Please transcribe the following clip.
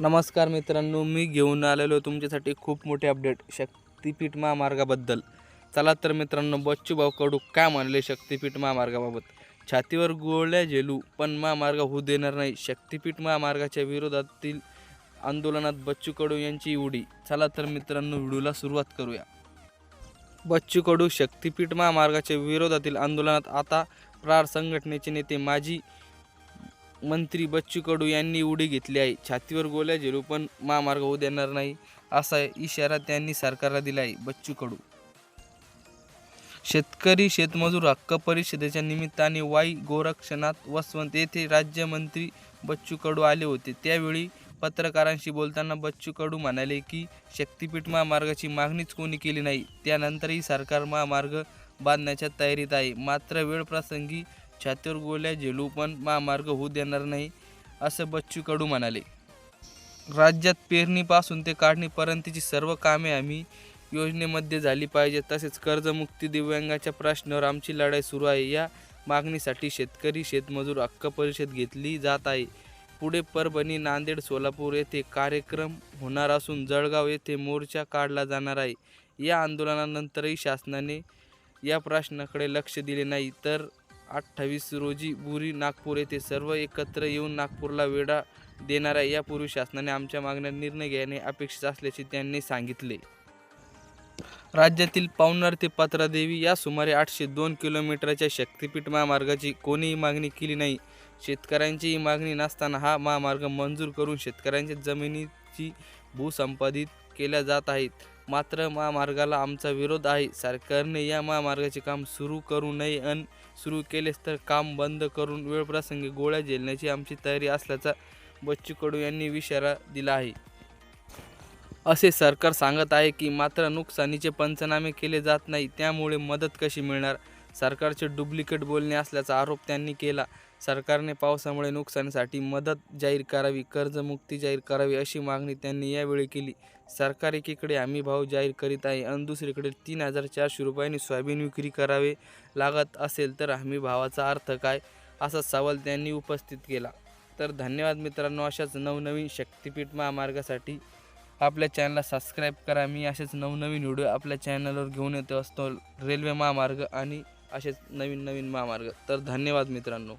नमस्कार मित्रांनो मी घेऊन आलेलो तुमच्यासाठी खूप मोठे अपडेट शक्तिपीठ महामार्गाबद्दल. चला तर मित्रांनो बच्चू भाऊ कडू काय म्हणले शक्तिपीठ महामार्गाबाबत? छातीवर गोळ्या झेलू पण महामार्ग होऊ देणार नाही. शक्तिपीठ महामार्गाच्या विरोधातील आंदोलनात बच्चू कडू यांची उडी. चला तर मित्रांनो व्हिडिओला सुरुवात करूया. बच्चू कडू शक्तीपीठ महामार्गाच्या विरोधातील आंदोलनात आता प्रार संघटनेचे नेते माजी मंत्री बच्चू कडू यांनी उडी घेतली आहे. छातीवर गोळ्या झेलू पण महामार्ग होऊ देणार नाही असा इशारा त्यांनी सरकारला दिला आहे बच्चू कडू. शेतकरी शेतमजूर हक्क परिषदेच्या निमित्ताने वाई गोरक्षनाथ वसवंत येथे राज्यमंत्री बच्चू कडू आले होते. त्यावेळी पत्रकारांशी बोलताना बच्चू कडू म्हणाले की शक्तिपीठ महामार्गाची मागणीच कोणी केली नाही. त्यानंतरही सरकार महामार्ग बांधण्याच्या तयारीत आहे. मात्र वेळ प्रसंगी छातीवर गोळ्या झेलू पण महामार्ग होऊ देणार नाही असं बच्चू कडू म्हणाले. राज्यात पेरणीपासून ते काढणीपर्यंतची सर्व कामे आम्ही योजनेमध्ये झाली पाहिजे तसेच कर्जमुक्ती दिव्यांगाच्या प्रश्नावर आमची लढाई सुरू आहे. या मागणीसाठी शेतकरी शेतमजूर हक्क परिषद घेतली जात आहे. पुढे परभणी नांदेड सोलापूर येथे कार्यक्रम होणार असून जळगाव येथे मोर्चा काढला जाणार आहे. या आंदोलनानंतरही शासनाने या प्रश्नाकडे लक्ष दिले नाही तर अठ्ठावीस रोजी बुरी नागपूर येथे सर्व एकत्र येऊन नागपूरला वेढा देणाऱ्या यापूर्वी शासनाने आमच्या मागण्या निर्णय घेणे अपेक्षित असल्याचे त्यांनी सांगितले. राज्यातील पावनार ते पात्रादेवी या सुमारे आठशे दोन किलोमीटरच्या शक्तिपीठ महामार्गाची कोणीही मागणी केली नाही. शेतकऱ्यांची ही मागणी नसताना हा महामार्ग मंजूर करून शेतकऱ्यांच्या जमिनीची भूसंपादित केल्या जात आहेत. मात्र महामार्गाला आमचा विरोध आहे. सरकारने या महामार्गाचे काम सुरू करू नये आणि सुरू केलेस तर काम बंद करून वेळप्रसंगी गोळ्या झेलण्याची आमची तयारी असल्याचा बच्चू कडू यांनी इशारा दिला आहे. असे सरकार सांगत आहे की मात्र नुकसानीचे पंचनामे केले जात नाही. त्यामुळे मदत कशी मिळणार? सरकारचे डुप्लिकेट बोलणे असल्याचा आरोप त्यांनी केला. सरकारने पावसामुळे नुकसानीसाठी मदत जाहीर करावी कर्जमुक्ती जाहीर करावी अशी मागणी त्यांनी यावेळी केली. सरकार एकीकडे हमी भाव जाहीर करीत आहे आणि दुसरीकडे तीन हजार चारशे रुपयांनी सोयाबीन विक्री करावे लागत असेल तर हमी भावाचा अर्थ काय? असा सवाल त्यांनी उपस्थित केला. तर धन्यवाद मित्रांनो अशाच नवनवीन शक्तिपीठ महामार्गासाठी. आपल्या चॅनलला सबस्क्राईब करा. मी असेच नवनवीन व्हिडिओ आपल्या चॅनलवर घेऊन येतो असतो. रेल्वे महामार्ग आणि असेच नवीन नवीन महामार्ग. तर धन्यवाद मित्रांनो.